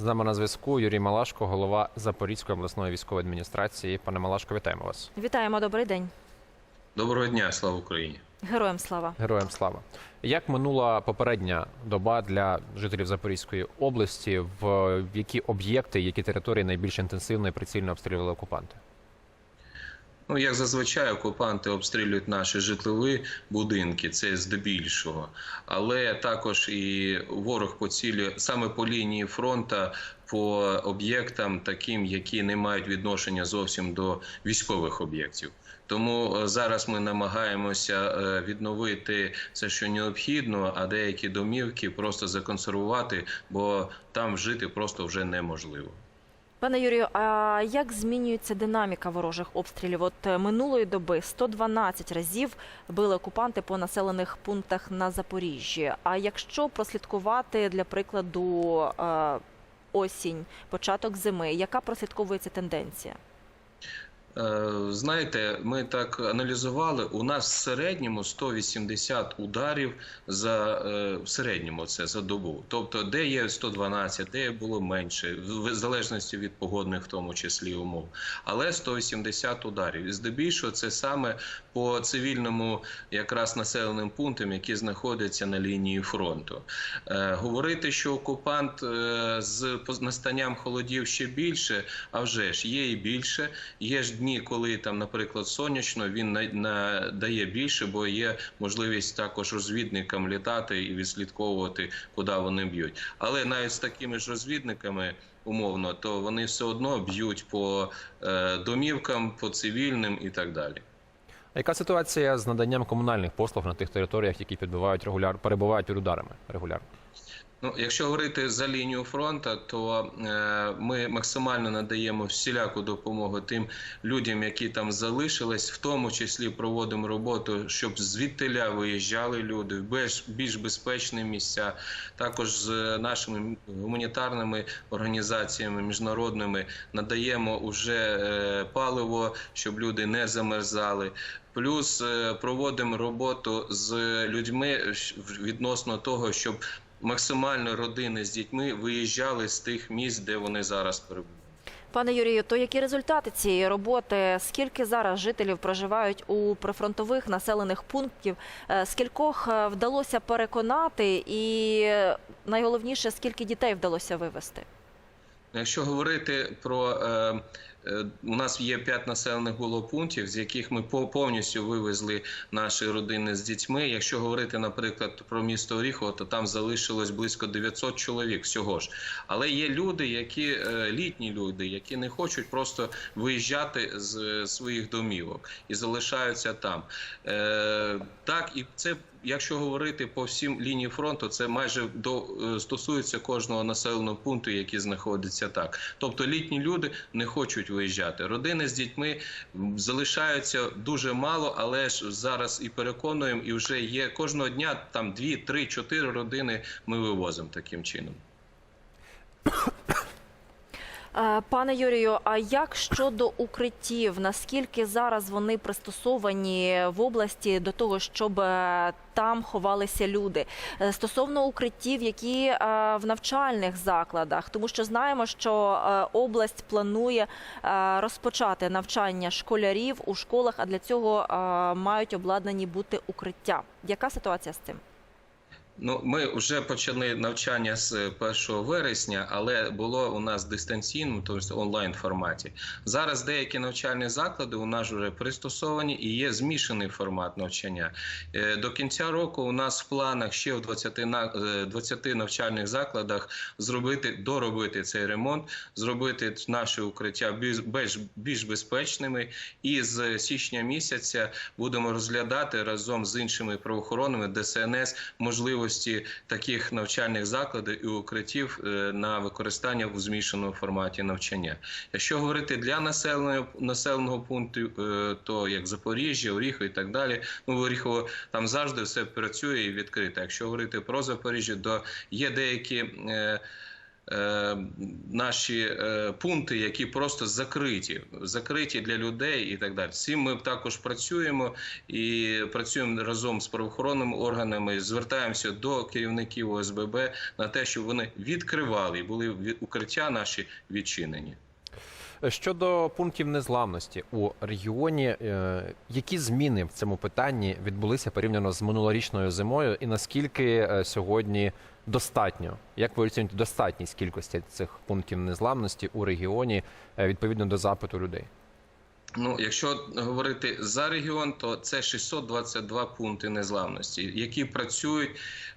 З нами на зв'язку Юрій Малашко, голова Запорізької обласної військової адміністрації. Пане Малашко, вітаємо вас. Вітаємо, добрий день. Доброго дня, слава Україні. Героям слава. Героям слава. Як минула попередня доба для жителів Запорізької області, в які об'єкти, які території найбільш інтенсивно і прицільно обстрілювали окупанти? Ну, як зазвичай, окупанти обстрілюють наші житлові будинки, це здебільшого. Але також і ворог поцілює саме по лінії фронту по об'єктам, таким, які не мають відношення зовсім до військових об'єктів. Тому е, зараз ми намагаємося е, відновити все, що необхідно, а деякі домівки просто законсервувати, бо там жити просто вже неможливо. Пане Юрію, а як змінюється динаміка ворожих обстрілів? От е, минулої доби 112 разів били окупанти по населених пунктах на Запоріжжі. А якщо прослідкувати для прикладу е, осінь, початок зими, яка прослідковується тенденція? Е, Знаєте, ми так аналізували. У нас в середньому 180 ударів за е, в середньому це за добу. Тобто, де є 112, де було менше, в залежності від погодних, в тому числі умов. Але 180 ударів. Здебільшого це саме по цивільному, якраз населеним пунктам, які знаходяться на лінії фронту. Е, Говорити, що окупант з настанням холодів ще більше, а вже ж є і більше. Є ж дні, коли там, наприклад, сонячно він на, на більше, бо є можливість також розвідникам літати і відслідковувати, куди вони б'ють. Але навіть з такими ж розвідниками. Умовно, то вони все одно б'ють по е, домівкам, по цивільним і так далі. А яка ситуація з наданням комунальних послуг на тих територіях, які підбивають регуляр, перебувають під ударами регулярно? Ну, якщо говорити за лінію фронту, то е, ми максимально надаємо всіляку допомогу тим людям, які там залишились, в тому числі проводимо роботу, щоб звідтиля виїжджали люди в більш, більш безпечні місця. Також з нашими гуманітарними організаціями міжнародними надаємо уже е, паливо, щоб люди не замерзали. Плюс е, проводимо роботу з людьми відносно того, щоб максимально родини з дітьми виїжджали з тих місць, де вони зараз перебувають. Пане Юрію, то які результати цієї роботи? Скільки зараз жителів проживають у прифронтових населених пунктів? Е, Скількох е, вдалося переконати, і найголовніше, скільки дітей вдалося вивезти? Якщо говорити про е, у нас є п'ять населених було пунктів, з яких ми по- повністю вивезли наші родини з дітьми. Якщо говорити, наприклад, про місто Оріхово, то там залишилось близько 900 чоловік всього ж. Але є люди, які е, літні люди, які не хочуть просто виїжджати з е, своїх домівок і залишаються там. Е, так, і це. Якщо говорити по всім лінії фронту, це майже до е, стосується кожного населеного пункту, який знаходиться так. Тобто літні люди не хочуть виїжджати. Родини з дітьми залишаються дуже мало, але ж зараз і переконуємо, і вже є кожного дня там дві, три, чотири родини. Ми вивозимо таким чином. Е, Пане Юрію, а як щодо укриттів? Наскільки зараз вони пристосовані в області до того, щоб е, там ховалися люди? Е, Стосовно укриттів, які в навчальних закладах, тому що знаємо, що область планує розпочати навчання школярів у школах, а для цього мають обладнані бути укриття. Яка ситуація з цим? Ну, ми вже почали навчання з 1 вересня, але було у нас дистанційно, тобто онлайн форматі. Зараз деякі навчальні заклади у нас вже пристосовані і є змішаний формат навчання. Е, До кінця року у нас в планах ще в 20, е, 20 навчальних закладах зробити доробити цей ремонт, зробити наші укриття більш, більш, безпечними. І з січня місяця будемо розглядати разом з іншими правоохоронними ДСНС можливості таких навчальних закладів і укриттів е, на використання в змішаному форматі навчання. Якщо говорити для населеного населеного пункту, е, то як Запоріжжя, Оріхо і так далі, ну в Оріхово там завжди все працює і відкрите. Якщо говорити про Запоріжжя, то є деякі. Е, наші е, пункти, які просто закриті, закриті для людей і так далі. Цим ми також працюємо і працюємо разом з правоохоронними органами. Звертаємося до керівників ОСББ на те, щоб вони відкривали і були укриття наші відчинені. Щодо пунктів незламності у регіоні, е, які зміни в цьому питанні відбулися порівняно з минулорічною зимою, і наскільки сьогодні достатньо? Як ви оцінюєте достатність кількості цих пунктів незламності у регіоні е, відповідно до запиту людей? Ну, якщо говорити за регіон, то це 622 пункти незламності, які працюють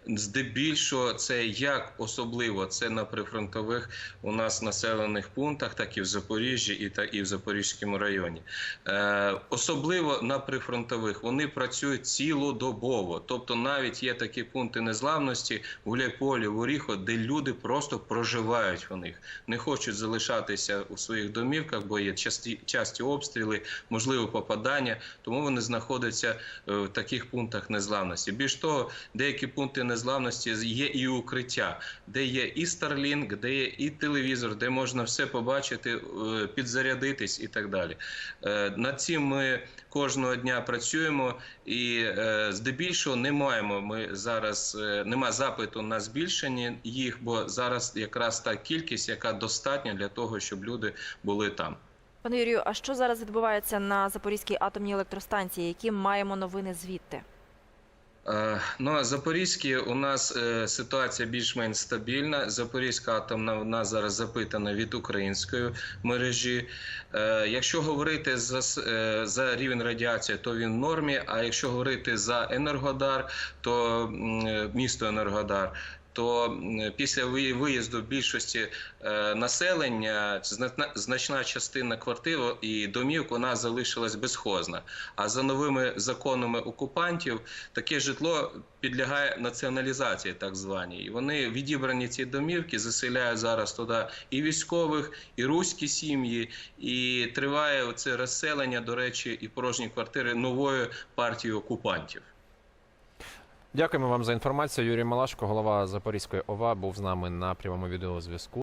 здебільшого. Це як особливо це на прифронтових у нас населених пунктах, так і в Запоріжжі, і так і в Запорізькому районі. Е, особливо на прифронтових вони працюють цілодобово. Тобто, навіть є такі пункти незламності в Гуляйполі, в Оріхо, де люди просто проживають в них, не хочуть залишатися у своїх домівках, бо є часті, часті обстріли, можливо попадання. Тому вони знаходяться е, в таких пунктах незламності. Більш того, деякі пункти незламності є і укриття, де є і Starlink, де є і телевізор, де можна все побачити, е, підзарядитись і так далі. Е, Над цим ми кожного дня працюємо, і здебільшого не маємо. Ми зараз нема запиту на збільшення їх, бо зараз якраз та кількість, яка достатня для того, щоб люди були там. Пане Юрію, а що зараз відбувається на Запорізькій атомній електростанції? Які маємо новини звідти? Е, Ну а Запорізькі у нас е, ситуація більш-менш стабільна. Запорізька атомна вона зараз запитана від української мережі. Е, Якщо говорити за, за рівень радіації, то він в нормі. А якщо говорити за Енергодар, то місто Енергодар. То після ви- виїзду більшості е, населення значна, частина квартир і домівок вона залишилась безхозна. А за новими законами окупантів таке житло підлягає націоналізації, так званій. Вони відібрані ці домівки, заселяють зараз туди і військових, і руські сім'ї, і триває це розселення, до речі, і порожні квартири нової партії окупантів. Дякуємо вам за інформацію. Юрій Малашко, голова Запорізької ОВА, був з нами на прямому відеозв'язку.